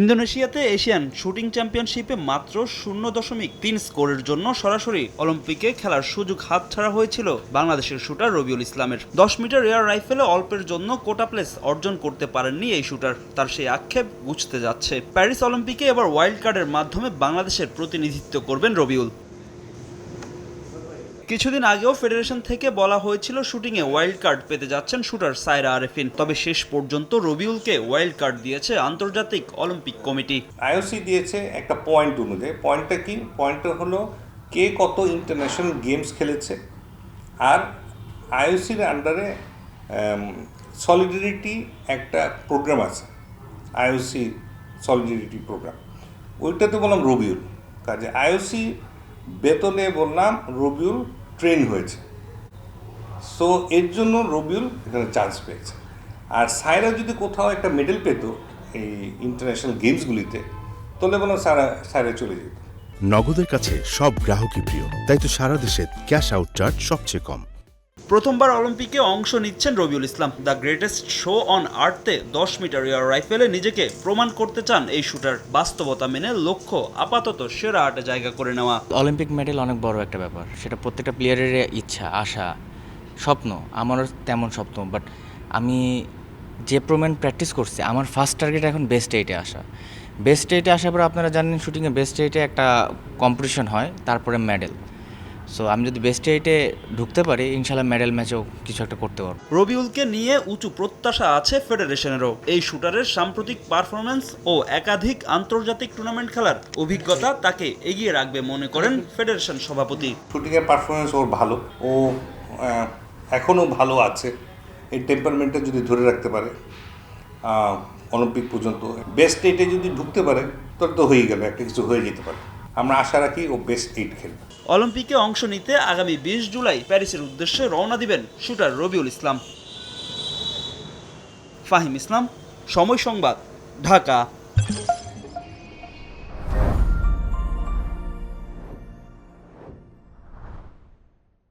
ইন্দোনেশিয়াতে Asian shooting চ্যাম্পিয়নশিপে মাত্র শূন্য দশমিক তিন স্কোরের জন্য সরাসরি অলিম্পিকে খেলার সুযোগ হাত ছাড়া হয়েছিল বাংলাদেশের শুটার রবিউল ইসলামের। দশ মিটার এয়ার রাইফেলে অল্পের জন্য কোটা প্লেস অর্জন করতে পারেননি এই শুটার। তার সেই আক্ষেপ বুঝতে যাচ্ছে। প্যারিস অলিম্পিকে এবার ওয়াইল্ড কার্ডের মাধ্যমে বাংলাদেশের প্রতিনিধিত্ব করবেন রবিউল। কিছুদিন আগেও ফেডারেশন থেকে বলা হয়েছিল শুটিংয়ে ওয়াইল্ড কার্ড পেতে যাচ্ছেন শুটার সায়রা আরেফিন। তবে শেষ পর্যন্ত রবিউলকে ওয়াইল্ড কার্ড দিয়েছে আন্তর্জাতিক অলিম্পিক কমিটি। আইওসি দিয়েছে একটা পয়েন্ট অনুযায়ী। পয়েন্টটা কি? পয়েন্টটা হলো কে কত ইন্টারন্যাশনাল গেমস খেলেছে আর আইওসির আন্ডারে সলিডারিটি একটা প্রোগ্রাম আছে। IOC solidarity program. ওইটাতে বললাম রবিউল। কাজে আইওসি বেতনে বললাম রবিউল ট্রেন হয়েছে। সো এর জন্য রবিউল এখানে চান্স পেয়েছে। আর সায়রা যদি কোথাও একটা মেডেল পেত এই ইন্টারন্যাশনাল গেমসগুলিতে তাহলে বললাম সারা সায়রা চলে যেত। নগদের কাছে সব গ্রাহকই প্রিয়, তাই তো সারা দেশে ক্যাশ আউট চার্জ সবচেয়ে কম। প্রথমবার অলিম্পিকে অংশ নিচ্ছেন Rabiul Islam. The greatest show on আর্থে দশ মিটার এয়ার রাইফেলে নিজেকে প্রমাণ করতে চান এই শুটার। বাস্তবতা মেনে লক্ষ্য আপাতত সেরা আটে জায়গা করে নেওয়া। অলিম্পিক মেডেল অনেক বড় একটা ব্যাপার। সেটা প্রত্যেকটা প্লেয়ারের ইচ্ছা, আশা, স্বপ্ন। আমারও তেমন স্বপ্ন বাট আমি যে প্রমাণ প্র্যাকটিস করছি, আমার ফার্স্ট টার্গেট এখন বেস্ট এইটে আসা। বেস্ট এইটে আসার পর আপনারা জানেন শুটিংয়ে বেস্ট এইটে একটা কম্পিটিশন হয়, তারপরে মেডেল সো আমি যদি বেস্ট এইটে ঢুকতে পারি ইনশাল্লাহ মেডেল ম্যাচেও কিছু একটা করতে পারব। রবিউলকে নিয়ে উঁচু প্রত্যাশা আছে ফেডারেশনেরও। এই শুটারের সাম্প্রতিক পারফরম্যান্স ও একাধিক আন্তর্জাতিক টুর্নামেন্ট খেলার অভিজ্ঞতা তাকে এগিয়ে রাখবে মনে করেন ফেডারেশন সভাপতি। শুটিংয়ের পারফরমেন্স ওর ভালো। ও এখনও ভালো আছে। এই টেম্পারমেন্টটা যদি ধরে রাখতে পারে অলিম্পিক পর্যন্ত। বেস্ট এইটে যদি ঢুকতে পারে তাহলে তো হয়ে গেল একটা কিছু হয়ে যেতে পারে। আমরা আশা রাখি ও বেস্ট এইট খেলবে। অলিম্পিকে অংশ নিতে আগামী বিশ জুলাই প্যারিসের উদ্দেশ্যে রওনা দিবেন শুটার রবিউল ইসলাম। ফাহিম ইসলাম, সময় সংবাদ, ঢাকা।